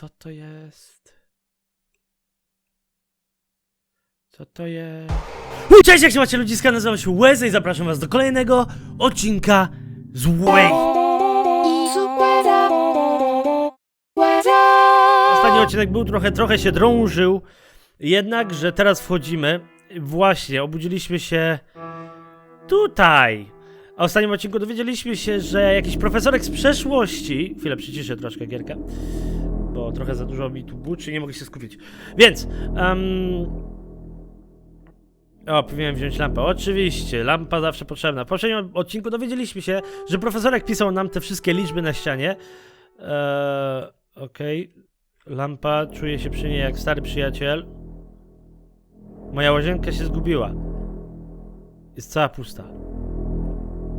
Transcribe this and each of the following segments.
Co to jest? Co to jest? U, Cześć, jak się macie ludziska, nazywam się Łezę i zapraszam was do kolejnego odcinka z Way. Ostatni odcinek był trochę, trochę się drążył, jednak, że teraz wchodzimy. Właśnie, obudziliśmy się tutaj. A w ostatnim odcinku dowiedzieliśmy się, że jakiś profesorek z przeszłości. Chwilę przyciszę troszkę gierkę, bo trochę za dużo mi tu buczy, nie mogę się skupić. Więc. Um... O, powinienem wziąć lampę. Oczywiście, lampa zawsze potrzebna. W poprzednim odcinku dowiedzieliśmy się, że profesorek pisał nam te wszystkie liczby na ścianie. Eee, Okej. Lampa czuje się przy niej jak stary przyjaciel. Moja łazienka się zgubiła. Jest cała pusta.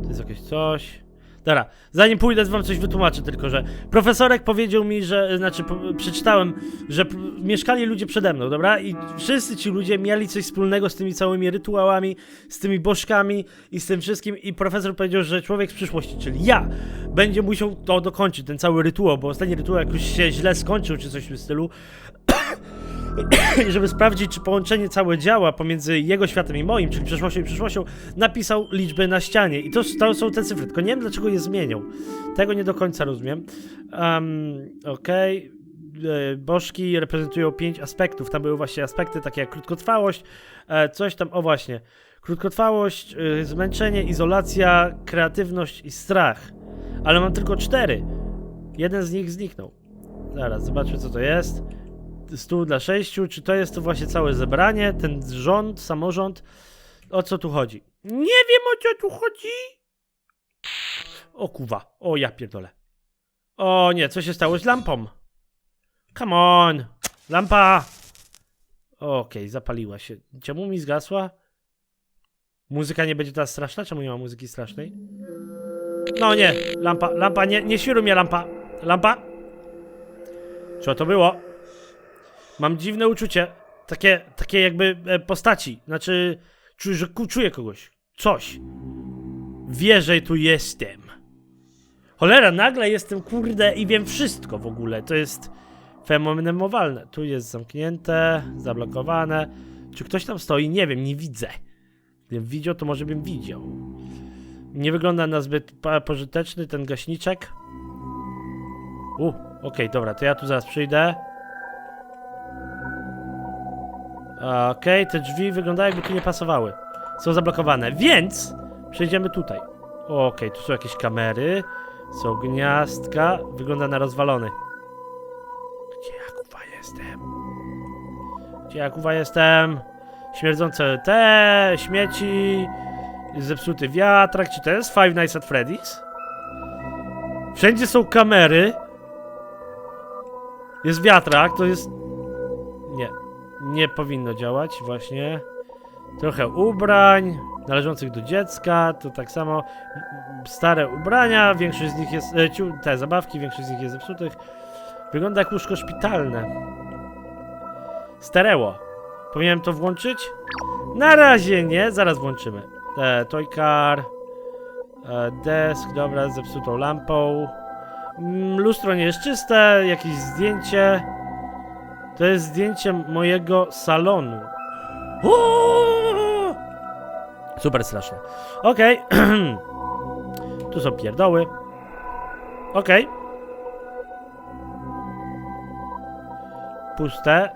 To jest jakieś coś. Dobra, zanim pójdę, wam coś wytłumaczę, tylko że profesorek powiedział mi, że, znaczy przeczytałem, że mieszkali ludzie przede mną, dobra? I wszyscy ci ludzie mieli coś wspólnego z tymi całymi rytuałami, z tymi bożkami i z tym wszystkim. I profesor powiedział, że człowiek z przyszłości, czyli ja, będzie musiał to dokończyć, ten cały rytuał, bo ostatni rytuał jakoś się źle skończył, czy coś w stylu. I żeby sprawdzić, czy połączenie całe działa pomiędzy jego światem i moim, czyli przeszłością i przyszłością, napisał liczby na ścianie. I to, to są te cyfry, tylko nie wiem, dlaczego je zmienił. Tego nie do końca rozumiem. Um, Okej. E, Bożki reprezentują pięć aspektów. Tam były właśnie aspekty takie jak krótkotrwałość, e, coś tam, o właśnie. Krótkotrwałość, e, zmęczenie, izolacja, kreatywność i strach. Ale mam tylko cztery. Jeden z nich zniknął. Zaraz, zobaczmy co to jest stół dla sześciu, czy to jest to właśnie całe zebranie, ten rząd, samorząd, o co tu chodzi? Nie wiem o co tu chodzi. O kuwa, o ja pierdolę. O nie, co się stało z lampą? Come on, lampa. Okej, zapaliła się. Czemu mi zgasła? Muzyka nie będzie teraz straszna? Czemu nie ma muzyki strasznej? No nie, lampa, lampa, nie, nie świruj mnie lampa. Lampa? Co to było? Mam dziwne uczucie. Takie, takie jakby e, postaci. Znaczy, czuję, że czuję kogoś. Coś. Wie, że tu jestem. Cholera, nagle jestem kurde i wiem wszystko w ogóle. To jest fenomenalne. Tu jest zamknięte, zablokowane. Czy ktoś tam stoi? Nie wiem, nie widzę. Gdybym widział, to może bym widział. Nie wygląda na zbyt pożyteczny ten gaśniczek. U, okej, dobra, to ja tu zaraz przyjdę. Okej, te drzwi wyglądają jakby tu nie pasowały. Są zablokowane, więc przejdziemy tutaj. Okej, tu są jakieś kamery. Są gniazdka. Wygląda na rozwalony. Gdzie ja kuwa jestem? Gdzie ja kuwa jestem? Śmierdzące te śmieci. Zepsuty wiatrak. Czy to jest Five Nights at Freddy's? Wszędzie są kamery. Jest wiatrak, to jest... Nie, powinno działać, właśnie. Trochę ubrań należących do dziecka, to tak samo stare ubrania, większość z nich jest, e, ciu, te zabawki, większość z nich jest zepsutych. Wygląda jak łóżko szpitalne. Stereo. Powinienem to włączyć? Na razie nie, zaraz włączymy. E, toy car, e, desk, dobra, z zepsutą lampą. Mm, Lustro nie jest czyste, jakieś zdjęcie. To jest zdjęcie mojego salonu. Uuu! Super straszne. Okej. tu są pierdoły. Okej. Puste.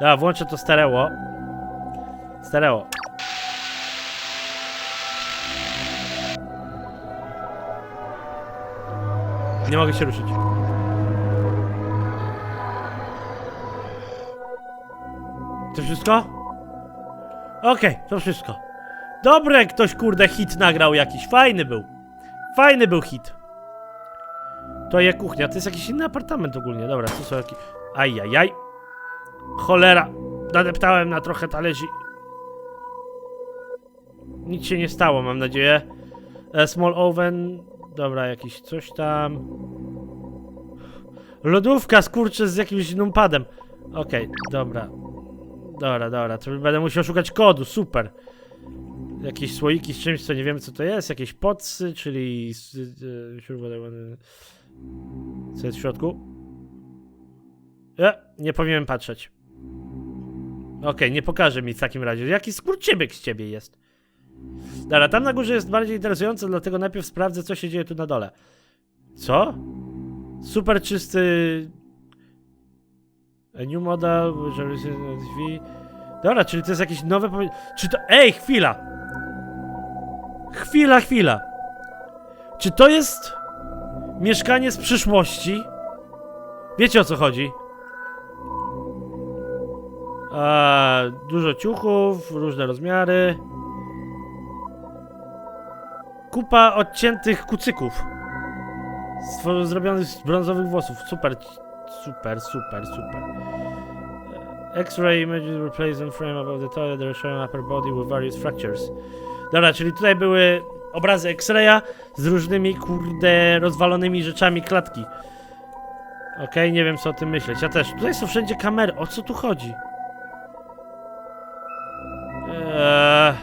Dobra, włączę to stereo. Stereo. Nie mogę się ruszyć. To wszystko? Okej, to wszystko. Dobre, ktoś kurde hit nagrał jakiś. Fajny był. Fajny był hit. To je kuchnia, to jest jakiś inny apartament ogólnie. Dobra, to są jakieś... Ajajaj. Cholera. Nadeptałem na trochę talerzy. Nic się nie stało, mam nadzieję. E, small oven. Dobra, jakiś coś tam. Lodówka skurczy z jakimś numpadem. Okej, dobra. Dobra, dobra, to będę musiał szukać kodu, super. Jakieś słoiki z czymś, co nie wiemy co to jest, jakieś podsy, czyli... e, śrubodelany- Co jest w środku? E, nie powinienem patrzeć. Okej, nie pokaże mi w takim razie. Jaki skurczybyk z ciebie jest. Dobra, tam na górze jest bardziej interesujące, dlatego najpierw sprawdzę, co się dzieje tu na dole. Co? Super czysty... A new model, received on TV. Dobra, czyli to jest jakieś nowe... Czy to... Ej, chwila! Chwila, chwila! Czy to jest... Mieszkanie z przyszłości? Wiecie o co chodzi? Eee, dużo ciuchów, różne rozmiary. Kupa odciętych kucyków. Zrobionych z brązowych włosów. Super, super, super, super. Eee, X-ray images replaced in frame above the toilet. They're showing upper body with various fractures. Dobra, czyli tutaj były obrazy X-raya z różnymi, kurde, rozwalonymi rzeczami klatki. Okej, nie wiem co o tym myśleć. Ja też. Tutaj są wszędzie kamery. O co tu chodzi? Eee...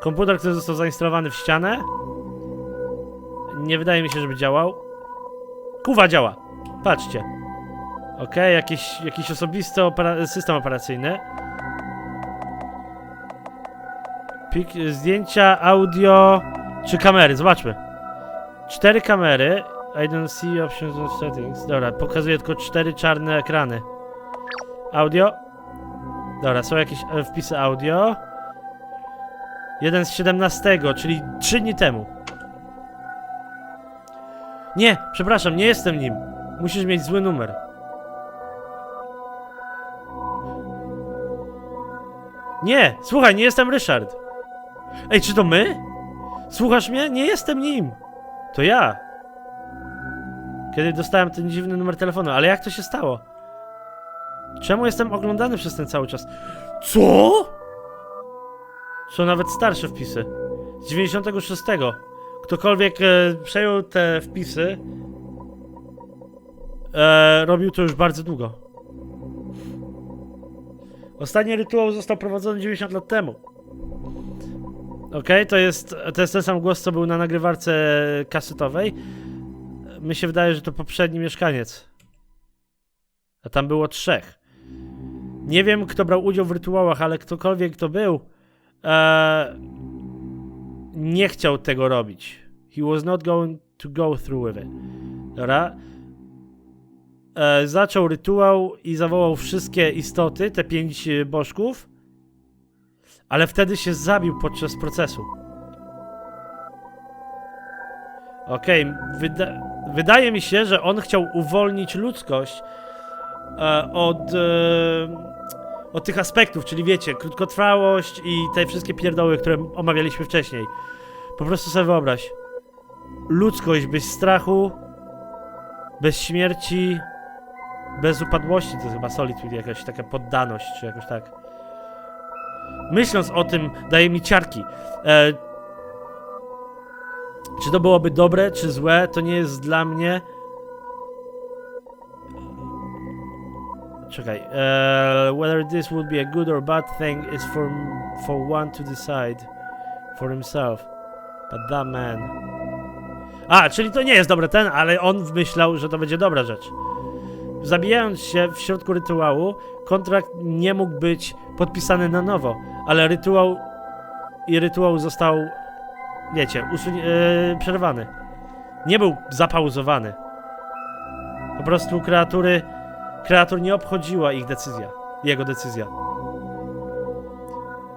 Komputer, który został zainstalowany w ścianę? Nie wydaje mi się, żeby działał. Kuwa działa. Patrzcie. Okej, jakiś, jakiś osobisty opera system operacyjny. Pik zdjęcia, audio czy kamery. Zobaczmy. Cztery kamery. I don't see options of settings. Dobra, pokazuje tylko cztery czarne ekrany. Audio. Dobra, są jakieś wpisy audio. Jeden z 17, czyli 3 dni temu. Nie, przepraszam, nie jestem nim. Musisz mieć zły numer. Nie, słuchaj, nie jestem Ryszard. Ej, czy to my? Słuchasz mnie? Nie jestem nim. To ja. Kiedy dostałem ten dziwny numer telefonu, ale jak to się stało? Czemu jestem oglądany przez ten cały czas? Co? Są nawet starsze wpisy. Z 96. Ktokolwiek e, przejął te wpisy, e, robił to już bardzo długo. Ostatni rytuał został prowadzony 90 lat temu. Okej, to, jest, to jest ten sam głos, co był na nagrywarce kasetowej. Mi się wydaje, że to poprzedni mieszkaniec. A tam było trzech. Nie wiem, kto brał udział w rytuałach, ale ktokolwiek to był, e, nie chciał tego robić. He was not going to go through with it. Dobra? E, zaczął rytuał i zawołał wszystkie istoty, te pięć e, bożków, ale wtedy się zabił podczas procesu. Okej, wyda wydaje mi się, że on chciał uwolnić ludzkość e, od, e, od tych aspektów, czyli wiecie, krótkotrwałość i te wszystkie pierdoły, które omawialiśmy wcześniej. Po prostu sobie wyobraź. Ludzkość bez strachu, bez śmierci, bez upadłości, to jest chyba solitude, jakaś taka poddaność, czy jakoś tak. Myśląc o tym, daje mi ciarki. E, czy to byłoby dobre, czy złe, to nie jest dla mnie. Czekaj. E, whether this would be a good or bad thing is for, for one to decide for himself. But that man. A, czyli to nie jest dobre ten, ale on wymyślał, że to będzie dobra rzecz. Zabijając się w środku rytuału, kontrakt nie mógł być podpisany na nowo, ale rytuał i rytuał został, wiecie, yy, przerwany. Nie był zapauzowany. Po prostu kreatury, kreatur nie obchodziła ich decyzja, jego decyzja.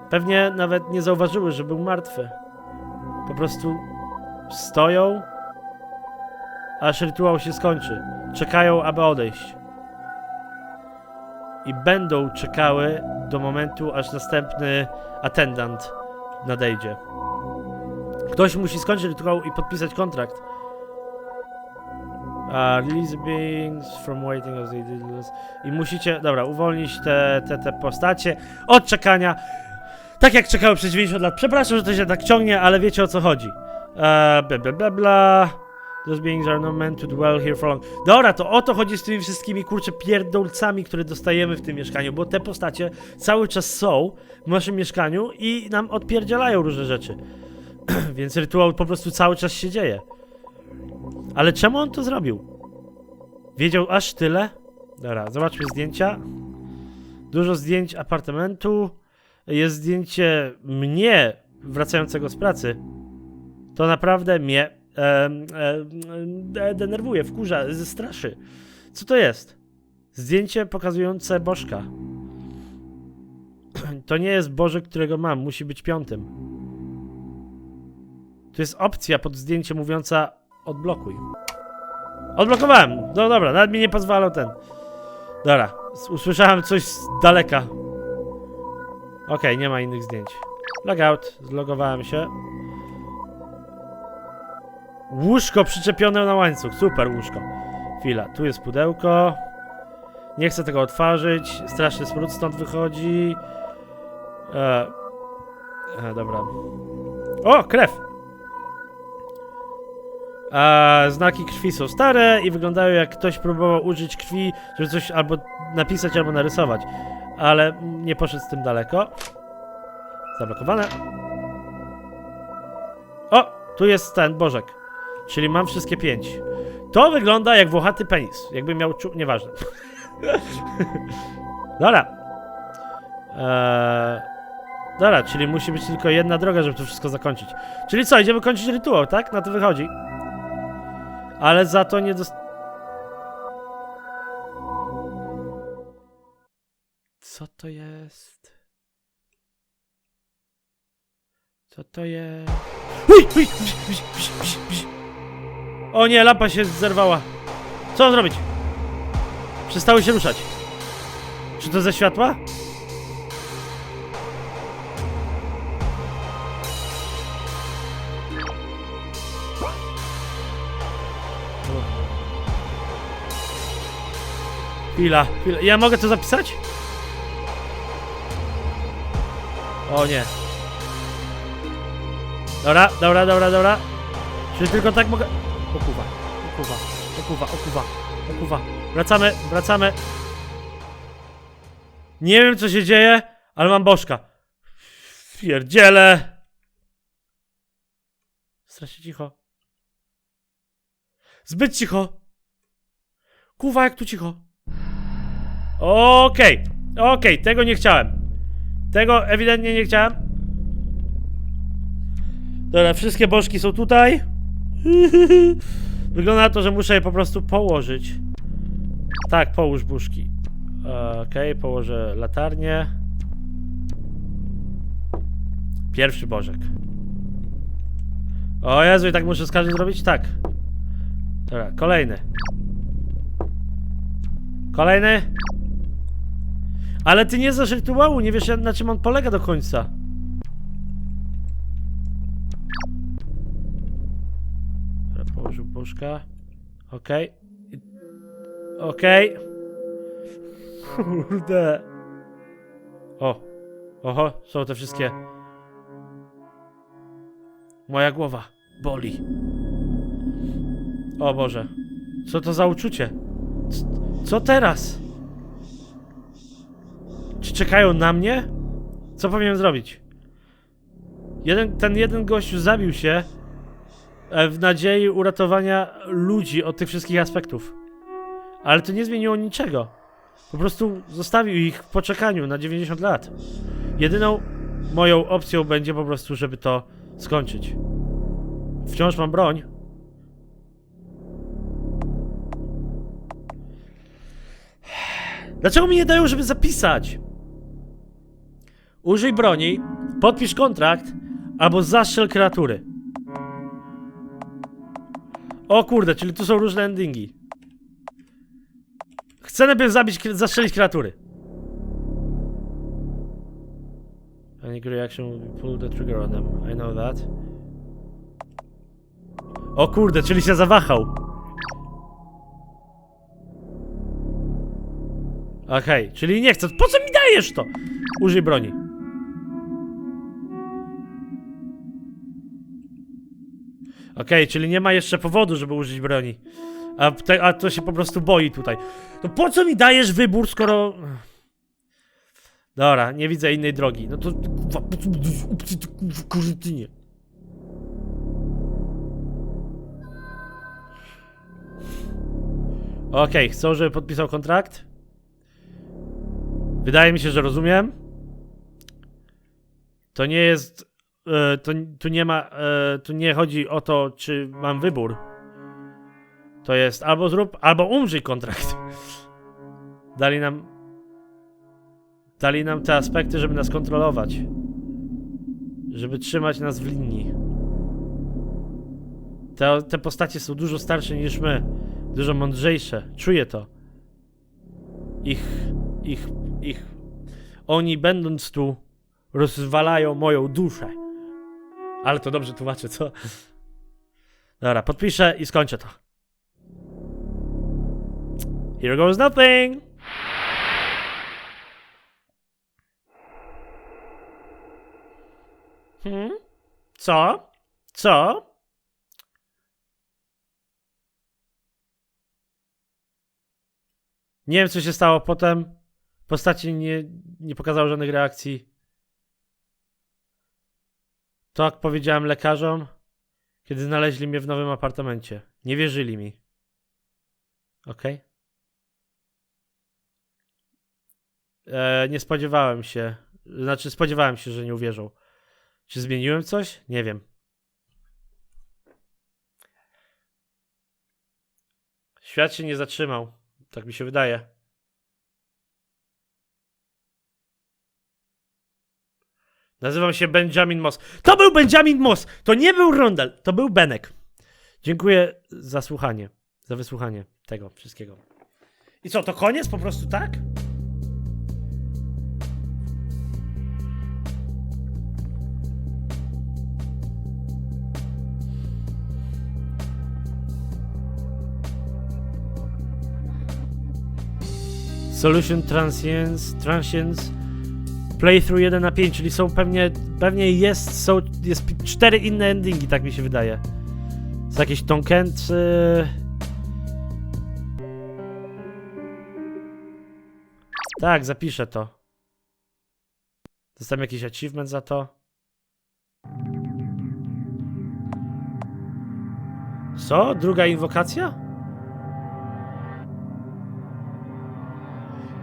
Pewnie nawet nie zauważyły, że był martwy. Po prostu stoją, aż rytuał się skończy. Czekają, aby odejść. I będą czekały do momentu, aż następny attendant nadejdzie. Ktoś musi skończyć rytuał i podpisać kontrakt. Uh, release beings from waiting did this. I musicie, dobra, uwolnić te, te, te postacie od czekania. Tak jak czekały przez 90 lat. Przepraszam, że to się tak ciągnie, ale wiecie o co chodzi. Uh, bla bla bla bla. Those beings are not meant to dwell here for long. Dobra, to o to chodzi z tymi wszystkimi kurczę pierdolcami, które dostajemy w tym mieszkaniu, bo te postacie cały czas są w naszym mieszkaniu i nam odpierdzielają różne rzeczy. Więc rytuał po prostu cały czas się dzieje. Ale czemu on to zrobił? Wiedział aż tyle? Dobra, zobaczmy zdjęcia. Dużo zdjęć apartamentu. Jest zdjęcie mnie wracającego z pracy. To naprawdę mnie denerwuje, wkurza, straszy. Co to jest? Zdjęcie pokazujące Bożka. To nie jest Bożek, którego mam, musi być piątym. Tu jest opcja pod zdjęciem mówiąca odblokuj. Odblokowałem! No dobra, nawet mi nie pozwalał ten. Dobra, usłyszałem coś z daleka. Okej, nie ma innych zdjęć. Logout, zlogowałem się. Łóżko przyczepione na łańcuch, super łóżko. Chwila, tu jest pudełko. Nie chcę tego otworzyć. Straszny smród stąd wychodzi. E, e, dobra. O, krew! A znaki krwi są stare i wyglądają jak ktoś próbował użyć krwi, żeby coś albo napisać, albo narysować. Ale nie poszedł z tym daleko. Zablokowane. O! Tu jest ten Bożek. Czyli mam wszystkie pięć. To wygląda jak włochaty penis. Jakby miał czu... Nieważne. Dobra. Eee... Dobra, czyli musi być tylko jedna droga, żeby to wszystko zakończyć. Czyli co, idziemy kończyć rytuał, tak? Na to wychodzi. Ale za to nie dost... Co to jest? Co to jest? Uj, uj, uj, uj, uj, uj, uj. O nie, lampa się zerwała. Co mam zrobić? Przestały się ruszać. Czy to ze światła? Chwila, chwila. Ja mogę to zapisać? O nie. Dobra, dobra, dobra, dobra. Czyli tylko tak mogę... Okuwa, okuwa, okuwa, okuwa, okuwa. Wracamy, wracamy. Nie wiem, co się dzieje, ale mam bożka. Pierdziele. Strasznie cicho. Zbyt cicho. Kuwa, jak tu cicho. Okej, okej, tego nie chciałem. Tego ewidentnie nie chciałem. Dobra, wszystkie bożki są tutaj. Wygląda na to, że muszę je po prostu położyć. Tak, połóż buszki. Okej, położę latarnię. Pierwszy bożek. O Jezu, i tak muszę z każdym zrobić? Tak. Dobra, kolejny. Kolejny. Ale ty nie znasz rytuału, nie wiesz na czym on polega do końca. Bożka. Okej. I- Okej. Kurde. O. Oho, są te wszystkie. Moja głowa boli. O Boże. Co to za uczucie? C co teraz? Czy czekają na mnie? Co powinienem zrobić? Jeden, ten jeden gościu zabił się w nadziei uratowania ludzi od tych wszystkich aspektów. Ale to nie zmieniło niczego. Po prostu zostawił ich w poczekaniu na 90 lat. Jedyną moją opcją będzie po prostu, żeby to skończyć. Wciąż mam broń. Dlaczego mi nie dają, żeby zapisać? Użyj broni, podpisz kontrakt, albo zastrzel kreatury. O kurde, czyli tu są różne endingi. Chcę najpierw zabić, zastrzelić kreatury. Panic reaction will pull the trigger on them. I know that. O kurde, czyli się zawahał. Okej, czyli nie chcę. Po co mi dajesz to? Użyj broni. Okej, czyli nie ma jeszcze powodu, żeby użyć broni. A, te, a to się po prostu boi tutaj. To po co mi dajesz wybór, skoro... Dobra, nie widzę innej drogi. No to kurwa, po co mi dajesz chcą, żeby podpisał kontrakt? Wydaje mi się, że rozumiem. To nie jest. E, To, tu nie ma. e, Tu nie chodzi o to, czy mam wybór. To jest albo zrób, albo umrzyj kontrakt. Dali nam. Dali nam te aspekty, żeby nas kontrolować. Żeby trzymać nas w linii. Te, te postacie są dużo starsze niż my. Dużo mądrzejsze. Czuję to. Ich. Ich. Ich. Oni będąc tu rozwalają moją duszę. Ale to dobrze tłumaczę, co? Dobra, podpiszę i skończę to. Here goes nothing! Hmm? Co? Co? Nie wiem, co się stało potem. Postacie nie, nie pokazały żadnych reakcji. To jak powiedziałem lekarzom, kiedy znaleźli mnie w nowym apartamencie. Nie wierzyli mi. Okej? E, nie spodziewałem się. Znaczy, spodziewałem się, że nie uwierzą. Czy zmieniłem coś? Nie wiem. Świat się nie zatrzymał. Tak mi się wydaje. Nazywam się Benjamin Moss. To był Benjamin Moss! To nie był Rondel, to był Benek. Dziękuję za słuchanie, za wysłuchanie tego wszystkiego. I co, to koniec po prostu tak? Solution Transience, Transience Playthrough 1 na 5, czyli są pewnie, pewnie jest, są, jest cztery inne endingi, tak mi się wydaje. Są jakieś Tonkency... Tak, zapiszę to. Dostałem jakiś achievement za to. Co? Druga inwokacja?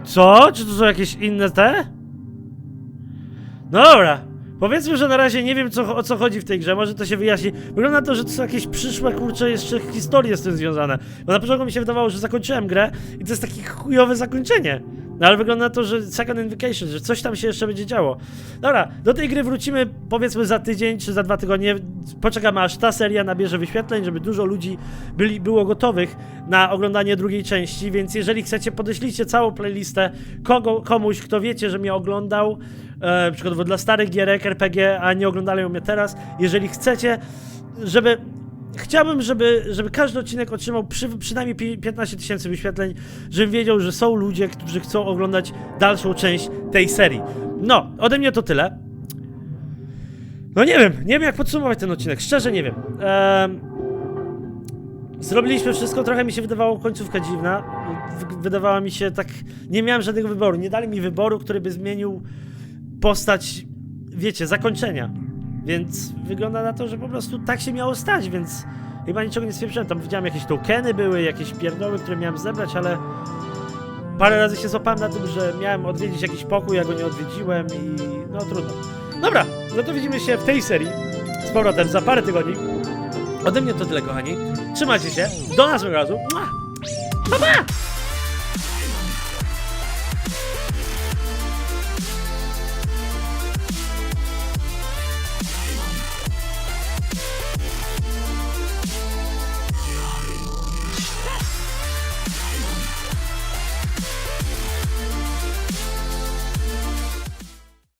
Co? Czy to są jakieś inne te? Dobra. Powiedzmy, że na razie nie wiem co, o co chodzi w tej grze, może to się wyjaśni. Wygląda na to, że to są jakieś przyszłe, kurcze, jeszcze historie z tym związane. Bo na początku mi się wydawało, że zakończyłem grę i to jest takie chujowe zakończenie. No ale wygląda na to, że Second Invocation, że coś tam się jeszcze będzie działo. Dobra, do tej gry wrócimy powiedzmy za tydzień czy za dwa tygodnie. Poczekamy aż ta seria nabierze wyświetleń, żeby dużo ludzi byli, było gotowych na oglądanie drugiej części, więc jeżeli chcecie, podeślijcie całą playlistę kogo, komuś, kto wiecie, że mnie oglądał, e, przykładowo dla starych gierek RPG, a nie oglądają mnie teraz. Jeżeli chcecie, żeby Chciałbym, żeby, żeby każdy odcinek otrzymał przy, przynajmniej pi- 15 tysięcy wyświetleń, żebym wiedział, że są ludzie, którzy chcą oglądać dalszą część tej serii. No, ode mnie to tyle. No nie wiem, nie wiem jak podsumować ten odcinek, szczerze nie wiem. Em, zrobiliśmy wszystko, trochę mi się wydawało końcówka dziwna. Wydawała mi się tak, nie miałem żadnego wyboru, nie dali mi wyboru, który by zmienił postać, wiecie, zakończenia. Więc wygląda na to, że po prostu tak się miało stać, więc chyba niczego nie stwierdziłem. Tam widziałem jakieś tokeny były, jakieś pierdoły, które miałem zebrać, ale parę razy się złapałem na tym, że miałem odwiedzić jakiś pokój, ja go nie odwiedziłem i no trudno. Dobra, no to widzimy się w tej serii z powrotem za parę tygodni. Ode mnie to tyle, kochani. Trzymajcie się. Do następnego razu. Pa, pa!